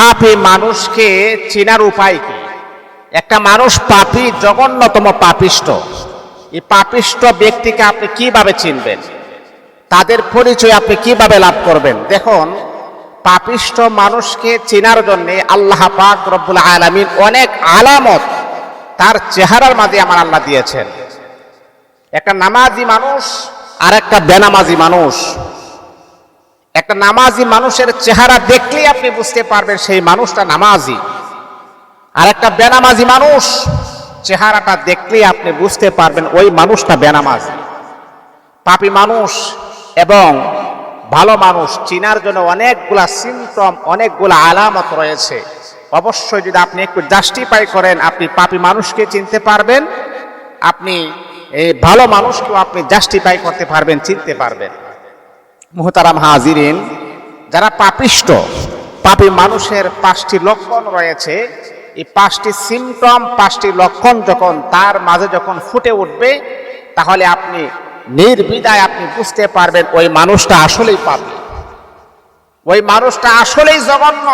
পাপী মানুষকে চেনার উপায় কি? একটা মানুষ পাপী জঘন্যতম পাপিষ্ট এই পাপিষ্ট ব্যক্তিকে আপনি কীভাবে চিনবেন? তাদের পরিচয় আপনি কীভাবে লাভ করবেন? দেখুন পাপিষ্ট মানুষকে চেনার জন্য আল্লাহ পাক রব্বুল আলামিন অনেক আলামত তার চেহারার মাঝে আমার আল্লাহ দিয়েছেন। একটা নামাজি মানুষ আর একটা বেনামাজি মানুষ। একটা নামাজি মানুষের চেহারা দেখলেই আপনি বুঝতে পারবেন সেই মানুষটা নামাজি। আর একটা বেনামাজি মানুষ চেহারাটা দেখলেই আপনি বুঝতে পারবেন ওই মানুষটা বেনামাজি। পাপী মানুষ এবং ভালো মানুষ, চিনার জন্য অনেকগুলা সিমটম অনেকগুলা আলামত রয়েছে। অবশ্যই যদি আপনি একটু জাস্টিফাই করেন, আপনি পাপী মানুষকে চিনতে পারবেন, আপনি এই ভালো মানুষকেও আপনি জাস্টিফাই করতে পারবেন, চিনতে পারবেন। মুহতারাম হাজিরিন, যারা পাপিষ্ট, পাপী মানুষের পাঁচটি লক্ষণ রয়েছে, এই পাঁচটি সিমটম পাঁচটি লক্ষণ যখন তার মাঝে যখন ফুটে উঠবে, তাহলে আপনি নির্বিদায় আপনি বুঝতে পারবেন ওই মানুষটা আসলেই পাপী। ওই মানুষটা আসলেই জঘন্য।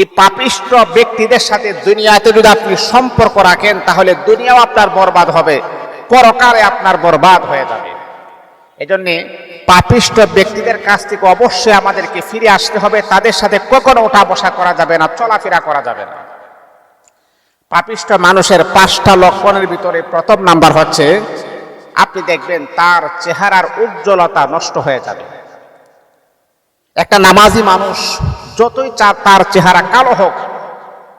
এই পাপিষ্ট ব্যক্তিদের সাথে দুনিয়াতে যদি আপনি সম্পর্ক রাখেন, তাহলে দুনিয়াও আপনার বরবাদ হবে, পরকালে আপনার বরবাদ হয়ে যাবে। এজন্যে পাপিষ্ট ব্যক্তিদের কাছ থেকে অবশ্যই আমাদেরকে ফিরে আসতে হবে। তাদের সাথে কখনো ওঠা বসা করা যাবে না, চলাফেরা করা যাবে না। পাপিষ্ট মানুষের পাঁচটা লক্ষণের ভিতরে প্রথম নাম্বার হচ্ছে, আপনি দেখবেন তার চেহারার উজ্জ্বলতা নষ্ট হয়ে যাবে। একটা নামাজি মানুষ যতই চা- তার চেহারা কালো হোক,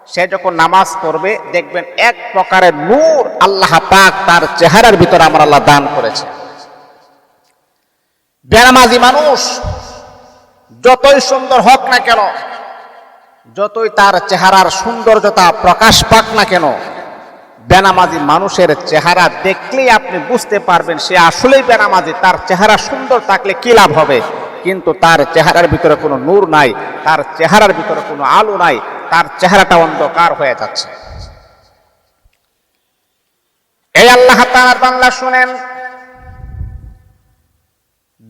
সে যখন নামাজ পড়বে, দেখবেন এক প্রকারের নূর আল্লাহ পাক তার চেহারার ভিতরে আমার আল্লাহ দান করেছে বেনামাজি মানুষ, যতই সুন্দর হোক না কেন, যতই তার চেহারার সৌন্দর্যতা প্রকাশ পাক না কেন, বেনামাজি মানুষের চেহারা দেখলেই আপনি বুঝতে পারবেন সে আসলেই বেনামাজি। তার চেহারা সুন্দর থাকলে কি লাভ হবে? কিন্তু তার চেহারার ভিতরে কোনো নূর নাই, তার চেহারার ভিতরে কোনো আলো নাই, তার চেহারাটা অন্ধকার হয়ে যাচ্ছে। এই আল্লাহ তাআলার বাংলা শুনেন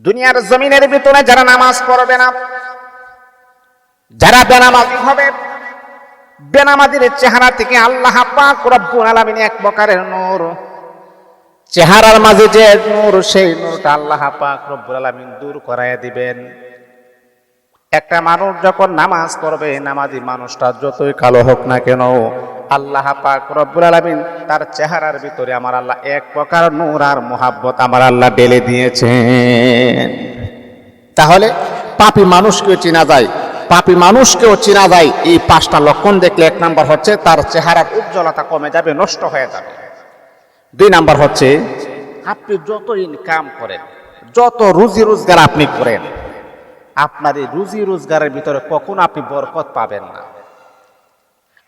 দুনিয়ার জমিনের ভিতরে যারা নামাজ পড়বে না, যারা বেনামাজি হবে, বেনামাজির চেহারা থেকে আল্লাহ পাক এক প্রকারের নূর। চেহারার মাঝে যে নূর, সেই নূরটা আল্লাহ পাক রব্বুল আলামিন দূর করায় দিবেন। একটা মানুষ যখন নামাজ পড়বে, নামাজি মানুষটা যতই কালো হোক না কেন, আল্লাহ পাক রব্বুল আলামিন তার চেহারার ভিতরে আমার আল্লাহ এক প্রকার নূর আর মোহাব্বত আমার আল্লাহ ঢেলে দিয়েছেন। তাহলে পাপী মানুষকেও চেনা যায়, পাপী মানুষকেও চেনা যায়, এই পাঁচটা লক্ষণ দেখলে এক নাম্বার হচ্ছে তার চেহারার উজ্জ্বলতা কমে যাবে, নষ্ট হয়ে যাবে। দুই নাম্বার হচ্ছে, আপনি যত ইনকাম করেন, যত রুজি রোজগার আপনি করেন আপনার এই রুজি রোজগারের ভিতরে কখনো আপনি বরকত পাবেন না।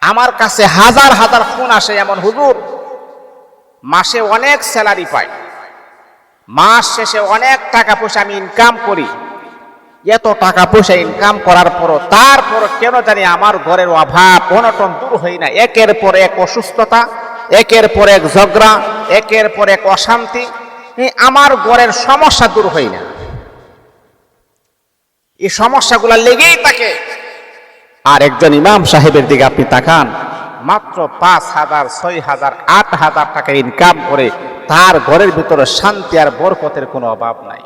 আমার কাছে হাজার হাজার ফোন আসে এমন, হুজুর, মাসে অনেক স্যালারি পাই। মাস শেষে অনেক টাকা পয়সা আমি ইনকাম করি। এত টাকা পয়সা ইনকাম করার পরও তারপর কেন জানি আমার ঘরের অভাব, অনটন দূর হয় না। একের পর এক অসুস্থতা, একের পর এক ঝগড়া, একের পর এক অশান্তি আমার ঘরের সমস্যা দূর হয় না। এই সমস্যাগুলো লেগেই থাকে। আর একজন ইমাম সাহেবের দিকে আপনি তাকান, মাত্র পাঁচ হাজার, ছয় হাজার, আট হাজার টাকা ইনকাম করে তার ঘরের ভিতরে শান্তি আর বরকতের কোনো অভাব নাই।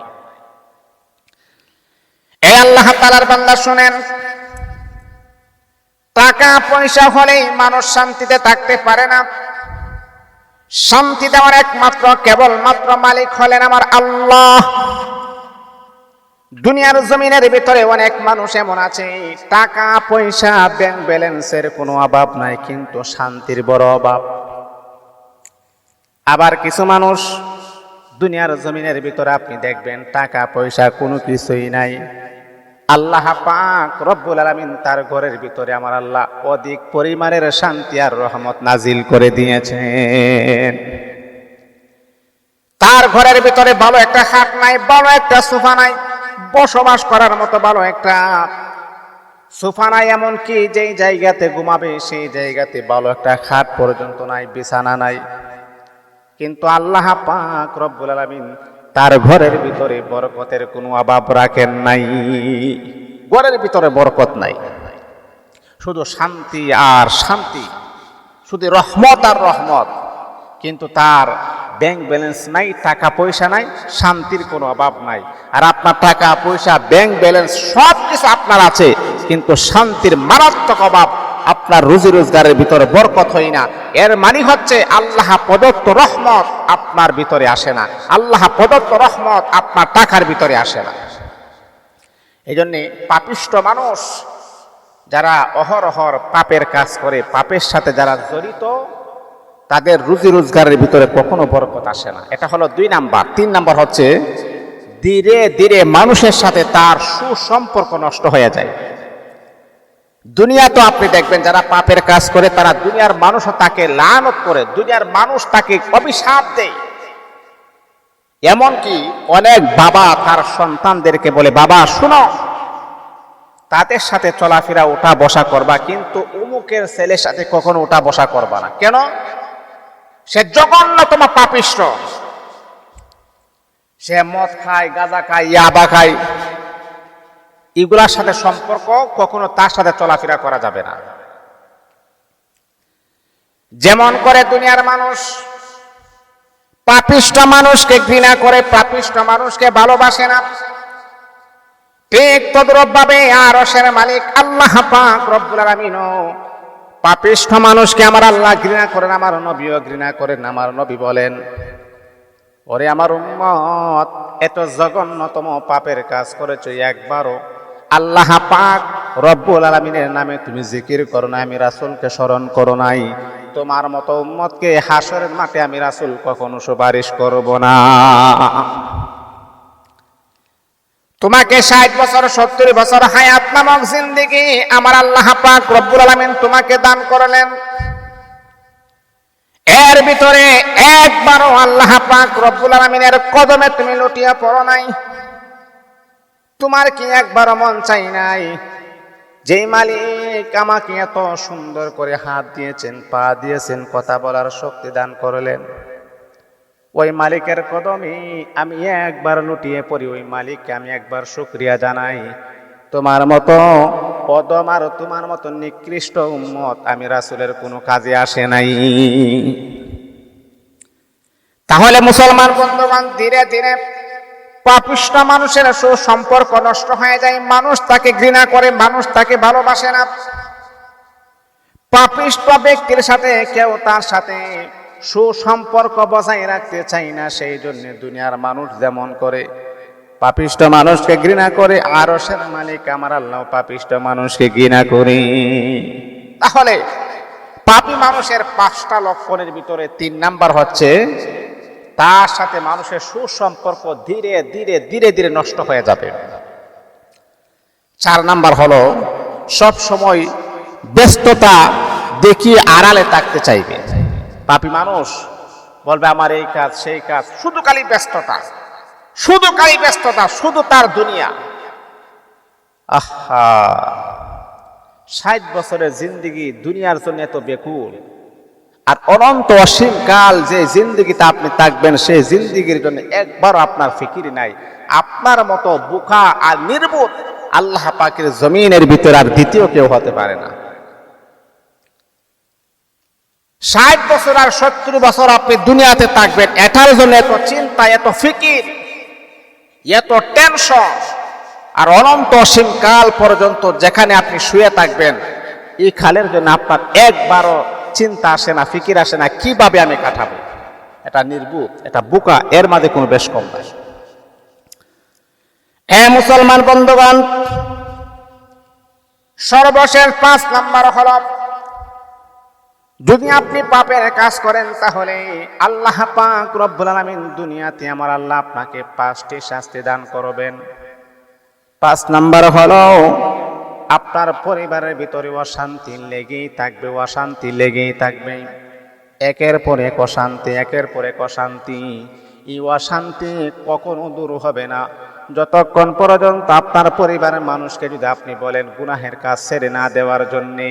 এই আল্লাহ তালার বান্দা শুনেন, টাকা পয়সা হলেই মানুষ শান্তিতে থাকতে পারে না। শান্তি দেওয়ার একমাত্র, কেবলমাত্র মালিক হলেন আমার আল্লাহ। দুনিয়ার জমিনের ভিতরে অনেক মানুষ এমন আছে, টাকা, পয়সা ব্যাংক ব্যালেন্সের কোনো অভাব নাই, কিন্তু শান্তির বড় অভাব। আবার কিছু মানুষ দুনিয়ার জমিনের ভিতরে আপনি দেখবেন, টাকা, পয়সা কোনো কিছুই নাই। আল্লাহ পাক রব্বুল আলামিন তার ঘরের ভিতরে আমার আল্লাহ অধিক পরিমাণের শান্তি আর রহমত নাজিল করে দিয়েছেন। তার ঘরের ভিতরে ভালো একটা খাট নাই, ভালো একটা সোফা নাই বসবাস করার মতো ভালো একটা সোফা নাই, এমনকি যেই জায়গাতে ঘুমাবে সেই জায়গাতে ভালো একটা খাট পর্যন্ত নাই, বিছানা নাই। কিন্তু আল্লাহ পাক রব্বুল আলামিন তার ঘরের ভিতরে বরকতের কোনো অভাব রাখেন নাই। ঘরের ভিতরে বরকত নাই। শুধু শান্তি আর শান্তি, শুধু রহমত আর রহমত। কিন্তু তার ব্যাংক ব্যালেন্স নাই, টাকা পয়সা নাই, শান্তির কোনো অভাব নাই। আর আপনার টাকা পয়সা ব্যাংক ব্যালেন্স সব কিছু আপনার আছে, কিন্তু শান্তির মারাত্মক অভাব আপনার রুজি রোজগারের ভিতরে বরকত হয় না। এর মানে হচ্ছে আল্লাহ প্রদত্ত রহমত আপনার ভিতরে আসে না। আল্লাহ প্রদত্ত রহমত আপনার টাকার ভিতরে আসে না। এই জন্যে পাপিষ্ট মানুষ যারা অহরহর পাপের কাজ করে, পাপের সাথে যারা জড়িত তাদের রুজি রোজগারের ভিতরে কখনো বরকত আসে না। এটা হলো দুই নাম্বার। তিন নাম্বার হচ্ছে, ধীরে ধীরে মানুষের সাথে তার সুসম্পর্ক নষ্ট হয়ে যায়। দুনিয়া তো আপনি দেখবেন, যারা পাপের কাজ করে, তারা দুনিয়ার মানুষও তাকে লানত করে, দুনিয়ার মানুষ তাকে অভিশাপ দেয়। এমনকি অনেক বাবা তার সন্তানদেরকে বলে, বাবা, শুনো, তাদের সাথে চলাফেরা ওঠা বসা করবা, কিন্তু উমুকের ছেলের সাথে কখনো ওঠা বসা করবা না। কেন? সে জঘন্যতম পাপিষ্ট। সে মদ খায়, গাঁজা খায়, ইয়াবা খায়। এগুলার সাথে সম্পর্ক কখনো তার সাথে চলাফেরা করা যাবে না। যেমন করে দুনিয়ার মানুষ, পাপিষ্ট মানুষকে ঘৃণা করে, পাপিষ্ট মানুষকে ভালোবাসে না। ঠিক তদ্রব ভাবে আরশের মালিক আল্লাহ পাক রব্বুল আলামিন পাপিষ্ঠ মানুষকে আমার আল্লাহ ঘৃণা করেন, আমার নবীও ঘৃণা করেন, আমার নবী বলেন, ওরে আমার উম্মত, এত জঘন্যতম পাপের কাজ করেছ, একবারও আল্লাহ পাক রব্বুল আলমিনের নামে তুমি জিকির করো না আমি রাসুলকে স্মরণ করো নাই। তোমার মতো উম্মতকে হাসরের মাঠে আমি রাসুল কখনো সুপারিশ করব না। তোমাকে ষাট বছর, সত্তর বছর হায়াত নামক জিন্দিগি আমার আল্লাহ পাক রব্বুল আলমিন তোমাকে দান করলেন। এর ভিতরে একবারও আল্লাহ পাক রব্বুল আলমিনের কদমে তুমি লুটিয়া পড়ো নাই। তোমার কি একবার মন চাই নাই? যে মালিক আমাকে এত সুন্দর করে হাত দিয়েছেন, পা দিয়েছেন, কথা বলার শক্তি দান করলেন। ওই মালিকের কদমে আমি একবার লুটিয়ে পড়ি, ওই মালিককে আমি একবার শুক্রিয়া জানাই। তোমার মতো কদম আর তোমার মতো নিকৃষ্ট উম্মত আমি রাসুলের কোনো কাজে আসে নাই। তাহলে মুসলমান বন্ধুবান ধীরে ধীরে পাপিষ্ট মানুষের সুসম্পর্ক নষ্ট হয়ে যায়, মানুষ তাকে ঘৃণা করে, মানুষ তাকে ভালোবাসে না। পাপিষ্ট ব্যক্তির সাথে কেউ তার সাথে সুসম্পর্ক বজায় রাখতে চাই না, সেই জন্য দুনিয়ার মানুষ যেমন করে, পাপিষ্ট মানুষকে ঘৃণা করে আরও সের মালিক আমার আল্লাহ, পাপিষ্ট মানুষকে ঘৃণা করি। তাহলে পাপি মানুষের পাঁচটা লক্ষণের ভিতরে তিন নাম্বার হচ্ছে, তার সাথে মানুষের সুসম্পর্ক ধীরে ধীরে ধীরে ধীরে নষ্ট হয়ে যাবে। চার নাম্বার হলো সব সময় ব্যস্ততা দেখিয়ে আড়ালে থাকতে চাইবে। পাপি মানুষ বলবে, আমার এই কাজ, সেই কাজ, শুধু খালি ব্যস্ততা, শুধু খালি ব্যস্ততা, শুধু তার দুনিয়া। আহা, ষাট বছরের জিন্দিগি দুনিয়ার জন্য এত বেকুল। আর অনন্ত অসীম কাল যে জিন্দিগিতে আপনি থাকবেন, সেই জিন্দিগির জন্য একবার আপনার ফিকির নাই। আপনার মতো বুকা আর নির্বোধ আল্লাহ পাকের জমিনের ভিতরে আর দ্বিতীয় কেউ হতে পারে না। ষাট বছর আর সত্তর বছর আপনি দুনিয়াতে থাকবেন। এটার জন্য এত চিন্তা, এত ফিকির, এত টেনশন আর অনন্ত অসীম কাল পর্যন্ত যেখানে আপনি শুয়ে থাকবেন, এই খালের জন্য আপনার একবারও চিন্তা আসে না, ফিকির আসে না, কীভাবে আমি কাটাবো? এটা নির্বুত এটা বুকা, এর মাঝে কোনো বেশ কম নাই। এ মুসলমান বন্ধুগণ, সর্বশেষ পাঁচ নাম্বার হল যদি আপনি পাপের কাজ করেন, তাহলে আল্লাহ পাক রব্বুল আলামিন দুনিয়াতে আমার আল্লাহ আপনাকে পাঁচটি শাস্তি দান করবেন। পাঁচ নাম্বার হলো, আপনার পরিবারের ভিতরে অশান্তি লেগেই থাকবে, অশান্তি লেগেই থাকবে। একের পর এক অশান্তি, একের পর এক অশান্তি। এই অশান্তি কখনো দূর হবে না। যতক্ষণ পর্যন্ত আপনার পরিবারের মানুষকে যদি আপনি বলেন গুনাহের কাজ ছেড়ে না দেওয়ার জন্যে,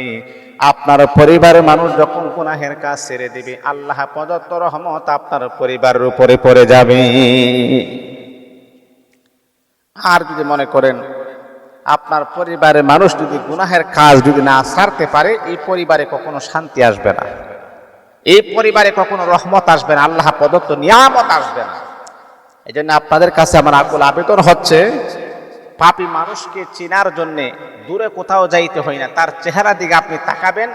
আপনার পরিবারের মানুষ যখন গুনাহের কাজ ছেড়ে দেবে, আল্লাহ প্রদত্ত রহমত আপনার পরিবারের উপরে পড়ে যাবে। আর যদি মনে করেন আপনার পরিবারের মানুষ যদি গুনাহের কাজ যদি না সারতে পারে, এই পরিবারে কখনো শান্তি আসবে না। এই পরিবারে কখনো রহমত আসবে না, আল্লাহ প্রদত্ত নিয়ামত আসবে না। এই জন্য আপনাদের কাছে আমার আকুল আবেদন হচ্ছে, পাপী মানুষকে চেনার জন্য দূরে কোথাও যাইতে হয় না। তার চেহারা দিকে আপনি তাকাবেন,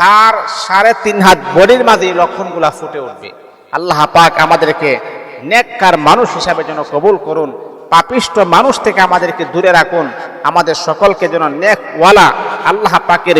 তার সাড়ে তিন হাত বডির মাঝে লক্ষণগুলা ফুটে উঠবে। আল্লাহ পাক আমাদেরকে নেককার মানুষ হিসাবে যেন কবুল করুন, পাপিষ্ট মানুষ থেকে আমাদেরকে দূরে রাখুন, আমাদের সকলকে যেন নেকওয়ালা আল্লাহ পাকের